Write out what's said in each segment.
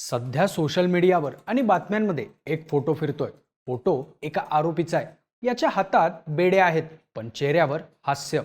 सध्या सोशल मीडियावर आणि बातम्यांमध्ये एक फोटो फिरतोय. फोटो एका आरोपीचा आहे. याच्या हातात बेडे आहेत पण चेहऱ्यावर हास्य.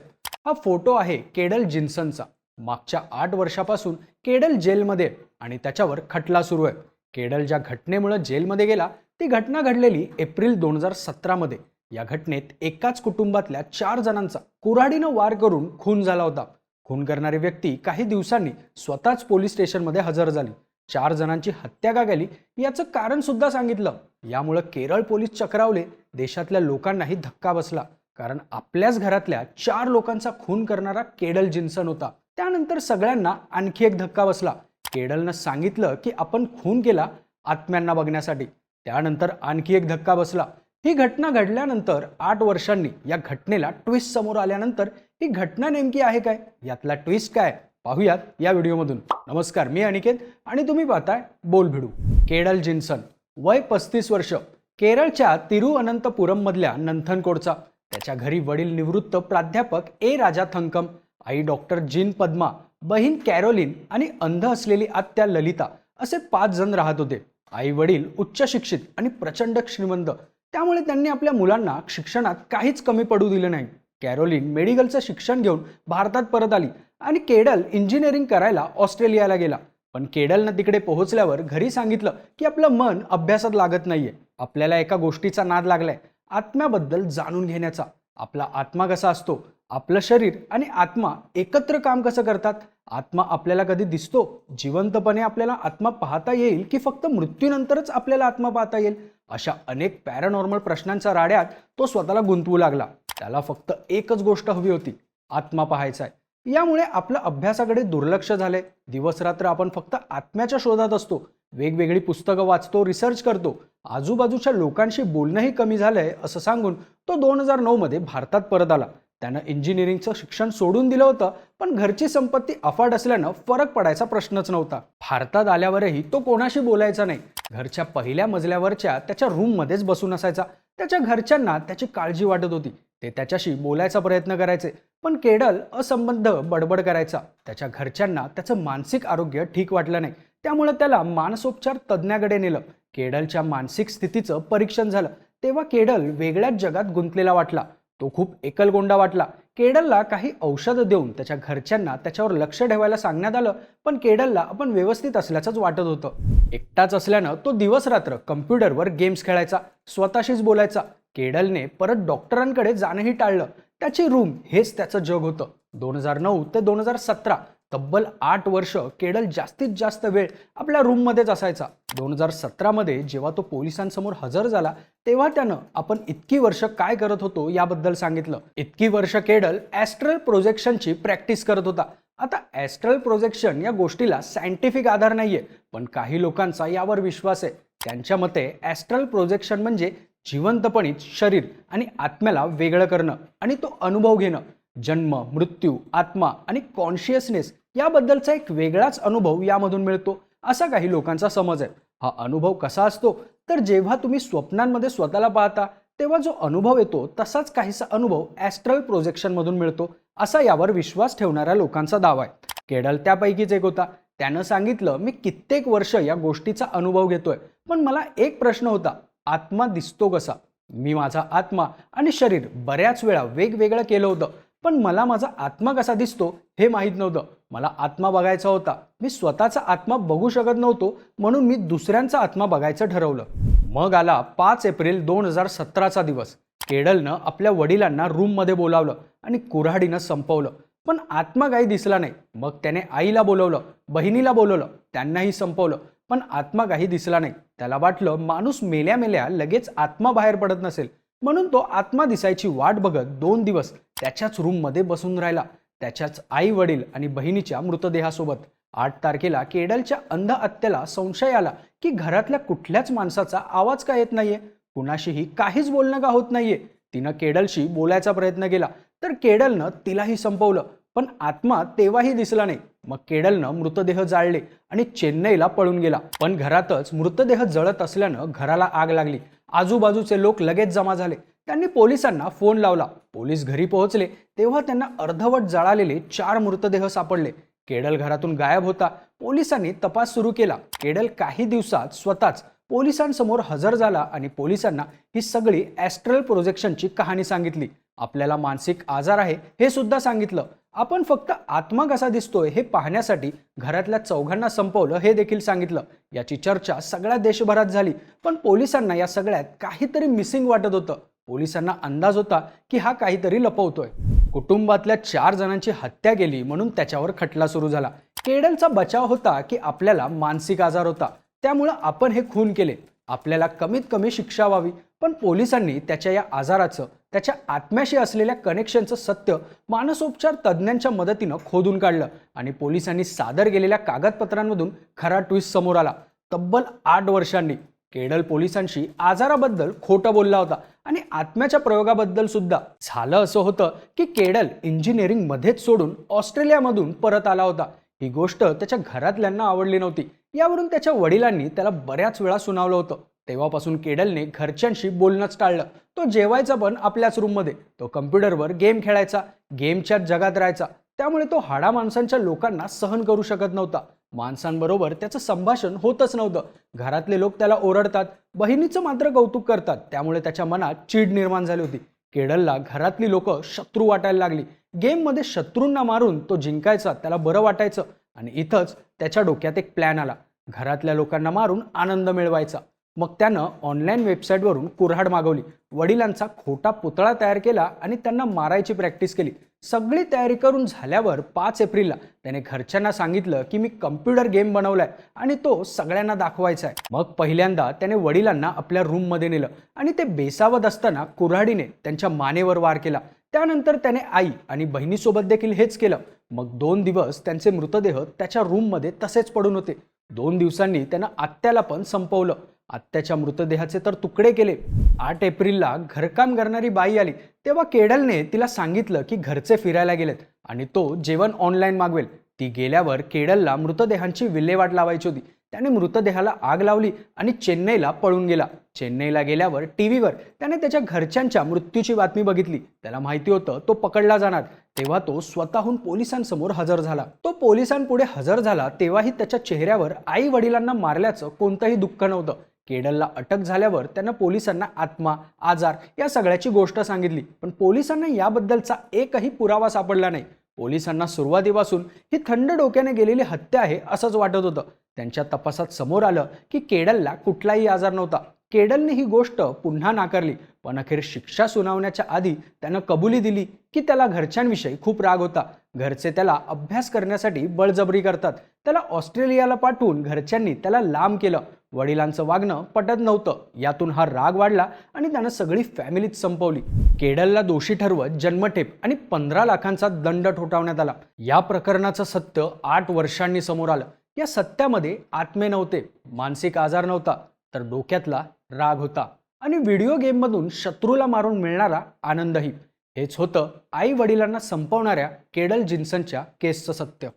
हा फोटो आहे केडल जिन्सनचा. मागच्या आठ वर्षापासून केडल जेलमध्ये आणि त्याच्यावर खटला सुरू आहे. केडल ज्या घटनेमुळे जेलमध्ये गेला ती घटना घडलेली एप्रिल दोन हजार सतरामध्ये. या घटनेत एकाच कुटुंबातल्या चार जणांचा कुऱ्हाडीनं वार करून खून झाला होता. खून करणारी व्यक्ती काही दिवसांनी स्वतःच पोलीस स्टेशनमध्ये हजर झाली. चार जणांची हत्या का केली? याचं कारण सुद्धा सांगितलं. यामुळं केरळ पोलीस चक्रावले देशातल्या लोकांनाही धक्का बसला. कारण आपल्याच घरातल्या चार लोकांचा खून करणारा केडल जिन्सन होता. त्यानंतर सगळ्यांना आणखी एक धक्का बसला. केडलनं सांगितलं की आपण खून केला आत्म्यांना बघण्यासाठी. त्यानंतर आणखी एक धक्का बसला. ही घटना घडल्यानंतर आठ वर्षांनी या घटनेला ट्विस्ट समोर आल्यानंतर ही घटना नेमकी आहे काय? यातला ट्विस्ट काय? पाहूयात या व्हिडिओमधून. नमस्कार मी अनिकेत आणि तुम्ही पाहताय बोल भिडू. केडल जिन्सन वय पस्तीस वर्ष केरळच्या तिरुअनंतपुरममधल्या नंथनकोडचा. त्याच्या घरी वडील निवृत्त प्राध्यापक ए. राजा थंकम आई डॉक्टर जिन पद्मा बहीण कॅरोलिन आणि अंध असलेली आत्या ललिता असे पाच जण राहत होते. आई वडील उच्च शिक्षित आणि प्रचंड श्रीमंत. त्यामुळे त्यांनी आपल्या मुलांना शिक्षणात काहीच कमी पडू दिलं नाही. कॅरोलिन मेडिकलचं शिक्षण घेऊन भारतात परत आली. आणि केडल इंजिनिअरिंग करायला ऑस्ट्रेलियाला गेला. पण केडलनं तिकडे पोहोचल्यावर घरी सांगितलं की आपलं मन अभ्यासात लागत नाहीये. आपल्याला एका गोष्टीचा नाद लागलाय. आत्म्याबद्दल जाणून घेण्याचा. आपला आत्मा कसा असतो? आपलं शरीर आणि आत्मा एकत्र काम कसं करतात? आत्मा आपल्याला कधी दिसतो? जिवंतपणे आपल्याला आत्मा पाहता येईल की फक्त मृत्यूनंतरच आपल्याला आत्मा पाहता येईल? अशा अनेक पॅरानॉर्मल प्रश्नांच्या राड्यात तो स्वतःला गुंतवू लागला. त्याला फक्त एकच गोष्ट हवी होती. आत्मा पाहायचा आहे यामुळे आपलं अभ्यासाकडे दुर्लक्ष झालंय. दिवस रात्र आपण फक्त आत्म्याच्या शोधात असतो. वेगवेगळी पुस्तकं वाचतो रिसर्च करतो. आजूबाजूच्या लोकांशी बोलणंही कमी झालंय असं सांगून तो दोन हजार नऊ मध्ये भारतात परत आला. त्यानं इंजिनिअरिंगचं शिक्षण सोडून दिलं होतं पण घरची संपत्ती अफाट असल्यानं फरक पडायचा प्रश्नच नव्हता. भारतात आल्यावरही तो कोणाशी बोलायचा नाही. घरच्या पहिल्या मजल्यावरच्या त्याच्या रूममध्येच बसून असायचा. त्याच्या घरच्यांना त्याची काळजी वाटत होती. ते त्याच्याशी बोलायचा प्रयत्न करायचे. पण केडल असंबद्ध बडबड करायचा. त्याच्या घरच्यांना त्याचं मानसिक आरोग्य ठीक वाटलं नाही. त्यामुळे त्याला मानसोपचार तज्ज्ञाकडे नेलं. केडलच्या मानसिक स्थितीचं परीक्षण झालं. तेव्हा केडल वेगळ्याच जगात गुंतलेला वाटला. तो खूप एकलगोंडा वाटला. केडलला काही औषधं देऊन त्याच्या घरच्यांना त्याच्यावर लक्ष ठेवायला सांगण्यात आलं पण केडलला आपण व्यवस्थित असल्याचंच वाटत होतं. एकटाच असल्यानं तो दिवस रात्र कम्प्युटरवर गेम्स खेळायचा स्वतःशीच बोलायचा. केडलने परत डॉक्टरांकडे जाणंही टाळलं. त्याची रूम हेच त्याचं जग होतं. दोन हजार नऊ ते दोन हजार सतरा तब्बल आठ वर्ष केडल जास्तीत जास्त वेळ आपल्या रूममध्येच असायचा. दोन हजार सतरामध्ये जेव्हा तो पोलिसांसमोर हजर झाला तेव्हा त्यानं आपण इतकी वर्ष काय करत होतो याबद्दल सांगितलं. इतकी वर्ष केडल ॲस्ट्रल प्रोजेक्शनची प्रॅक्टिस करत होता. आता ॲस्ट्रल प्रोजेक्शन या गोष्टीला सायंटिफिक आधार नाहीये पण काही लोकांचा यावर विश्वास आहे. त्यांच्या मते ॲस्ट्रल प्रोजेक्शन म्हणजे जिवंतपणीच शरीर आणि आत्म्याला वेगळं करणं आणि तो अनुभव घेणं जन्म मृत्यू आत्मा आणि कॉन्शियसनेस याबद्दलचा एक वेगळाच अनुभव यामधून मिळतो असा काही लोकांचा समज आहे. हा अनुभव कसा असतो? तर जेव्हा तुम्ही स्वप्नांमध्ये स्वतःला पाहता तेव्हा जो अनुभव येतो तसाच काहीसा अनुभव ॲस्ट्रल प्रोजेक्शनमधून मिळतो असा यावर विश्वास ठेवणाऱ्या लोकांचा दावा आहे. केडल त्यापैकीच एक होता. त्यानं सांगितलं मी कित्येक वर्ष या गोष्टीचा अनुभव घेतोय पण मला एक प्रश्न होता. आत्मा दिसतो कसा? मी माझा आत्मा आणि शरीर बऱ्याच वेळा वेगवेगळं केलं होतं. पण मला माझा आत्मा कसा दिसतो हे माहीत नव्हतं. मला आत्मा बघायचा होता. मी स्वतःचा आत्मा बघू शकत नव्हतो म्हणून मी दुसऱ्यांचा आत्मा बघायचं ठरवलं. मग आला पाच एप्रिल दोन हजार सतराचा दिवस. केडलनं आपल्या वडिलांना रूममध्ये बोलावलं आणि कुऱ्हाडीनं संपवलं. पण आत्मा काही दिसला नाही. मग त्याने आईला बोलवलं बहिणीला बोलवलं त्यांनाही संपवलं. पण आत्मा काही दिसला नाही. त्याला वाटलं माणूस मेल्या मेल्या लगेच आत्मा बाहेर पडत नसेल. म्हणून तो आत्मा दिसायची वाट बघत दोन दिवस त्याच्याच रूममध्ये बसून राहिला. त्याच्याच आई वडील आणि बहिणीच्या मृतदेहासोबत. आठ तारखेला केडलच्या अंध आत्याला संशय आला की घरातल्या कुठल्याच माणसाचा आवाज का येत नाहीये? कुणाशीही काहीच बोलणं का होत नाहीये? तिनं केडलशी बोलायचा प्रयत्न केला. तर केडलनं तिलाही संपवलं. पण आत्मा तेव्हाही दिसला नाही. मग केडलनं मृतदेह जाळले आणि चेन्नईला पळून गेला. पण घरातच मृतदेह जळत असल्यानं घराला आग लागली. आजूबाजूचे लोक लगेच जमा झाले. त्यांनी पोलिसांना फोन लावला. पोलीस घरी पोहोचले. तेव्हा त्यांना अर्धवट जळालेले चार मृतदेह सापडले. केडल घरातून गायब होता. पोलिसांनी तपास सुरू केला. केडल काही दिवसात स्वतःच पोलिसांसमोर हजर झाला आणि पोलिसांना ही सगळी ॲस्ट्रल प्रोजेक्शनची कहाणी सांगितली. आपल्याला मानसिक आजार आहे हे सुद्धा सांगितलं. आपण फक्त आत्मा कसा दिसतोय हे पाहण्यासाठी घरातल्या चौघांना संपवलं हे देखील सांगितलं. याची चर्चा सगळ्या देशभरात झाली. पण पोलिसांना या सगळ्यात काहीतरी मिसिंग वाटत होतं. पोलिसांना अंदाज होता की हा काहीतरी लपवतोय. कुटुंबातल्या चार जणांची हत्या केली म्हणून त्याच्यावर खटला सुरू झाला. केडलचा बचाव होता की आपल्याला मानसिक आजार होता. त्यामुळं आपण हे खून केले. आपल्याला कमीत कमी शिक्षा व्हावी. पण पोलिसांनी त्याच्या या आजाराचं त्याच्या आत्म्याशी असलेल्या कनेक्शनचं सत्य मानसोपचार तज्ज्ञांच्या मदतीनं खोदून काढलं आणि पोलिसांनी सादर केलेल्या कागदपत्रांमधून खरा ट्विस्ट समोर आला. तब्बल आठ वर्षांनी केडल पोलिसांशी आजाराबद्दल खोटं बोलला होता आणि आत्म्याच्या प्रयोगाबद्दल सुद्धा. झालं असं होतं की केडल इंजिनिअरिंगमध्येच सोडून ऑस्ट्रेलियामधून परत आला होता. ही गोष्ट त्याच्या घरातल्यांना आवडली नव्हती. यावरून त्याच्या वडिलांनी त्याला बऱ्याच वेळा सुनावलं होतं. तेव्हापासून केडलने घरच्यांशी बोलणंच टाळलं. तो जेवायचा पण आपल्याच रूममध्ये. तो कम्प्युटरवर गेम खेळायचा गेमच्या जगात राहायचा. त्यामुळे तो हाडा माणसांच्या लोकांना सहन करू शकत नव्हता. माणसांबरोबर त्याचं संभाषण होतच नव्हतं. घरातले लोक त्याला ओरडतात. बहिणीचं मात्र कौतुक करतात. त्यामुळे त्याच्या मनात चीड निर्माण झाली होती. केडलला घरातली लोक शत्रू वाटायला लागली. गेममध्ये शत्रूंना मारून तो जिंकायचा त्याला बरं वाटायचं आणि इथंच त्याच्या डोक्यात एक प्लॅन आला. घरातल्या लोकांना मारून आनंद मिळवायचा. मग त्यानं ऑनलाईन वेबसाईटवरून कुऱ्हाड मागवली. वडिलांचा खोटा पुतळा तयार केला आणि त्यांना मारायची प्रॅक्टिस केली. सगळी तयारी करून झाल्यावर पाच एप्रिलला त्याने घरच्यांना सांगितलं की मी कम्प्युटर गेम बनवलाय आणि तो सगळ्यांना दाखवायचा आहे. मग पहिल्यांदा त्याने वडिलांना आपल्या रूममध्ये नेलं आणि ते बेसावत असताना कुऱ्हाडीने त्यांच्या मानेवर वार केला. त्यानंतर त्याने आई आणि बहिणीसोबत देखील हेच केलं. मग दोन दिवस त्यांचे मृतदेह त्याच्या रूममध्ये तसेच पडून होते. दोन दिवसांनी त्यानं आत्याला पण संपवलं. आत्याच्या मृतदेहाचे तर तुकडे केले. आठ एप्रिलला घरकाम करणारी बाई आली. तेव्हा केडलने तिला सांगितलं की घरचे फिरायला गेलेत आणि तो जेवण ऑनलाईन मागवेल. ती गेल्यावर केडलला मृतदेहांची विल्हेवाट लावायची होती. त्याने मृतदेहाला आग लावली आणि चेन्नईला पळून गेला. चेन्नईला गेल्यावर टी व्हीवर त्याने त्याच्या घरच्यांच्या मृत्यूची बातमी बघितली. त्याला माहिती होतं तो पकडला जाणार. तेव्हा तो स्वतःहून पोलिसांसमोर हजर झाला. तो पोलिसांपुढे हजर झाला तेव्हाही त्याच्या चेहऱ्यावर आई वडिलांना मारल्याचं कोणतंही दुःख नव्हतं. केडलला अटक झाल्यावर त्यानं पोलिसांना आत्मा आजार या सगळ्याची गोष्ट सांगितली. पण पोलिसांना याबद्दलचा एकही पुरावा सापडला नाही. पोलिसांना सुरुवातीपासून ही थंड डोक्याने गेलेली हत्या आहे असंच वाटत होतं. त्यांच्या तपासात समोर आलं की केडलला कुठलाही आजार नव्हता. केडलने ही गोष्ट पुन्हा नाकारली. पण अखेर शिक्षा सुनावण्याच्या आधी त्यानं कबुली दिली की त्याला घरच्यांविषयी खूप राग होता. घरचे त्याला अभ्यास करण्यासाठी बळजबरी करतात. त्याला ऑस्ट्रेलियाला पाठवून घरच्यांनी त्याला लांब केलं. वडिलांचं वागणं पटत नव्हतं. यातून हा राग वाढला आणि त्यानं सगळी फॅमिलीच संपवली. केडलला दोषी ठरवत जन्मठेप आणि पंधरा लाखांचा दंड ठोठावण्यात आला. या प्रकरणाचं सत्य आठ वर्षांनी समोर आलं. या सत्यामध्ये आत्मे नव्हते. मानसिक आजार नव्हता. तर डोक्यातला राग होता आणि व्हिडिओ गेममधून शत्रूला मारून मिळणारा आनंदही. हेच होतं आई वडिलांना संपवणाऱ्या केडल जिन्सनच्या केसचं सत्य.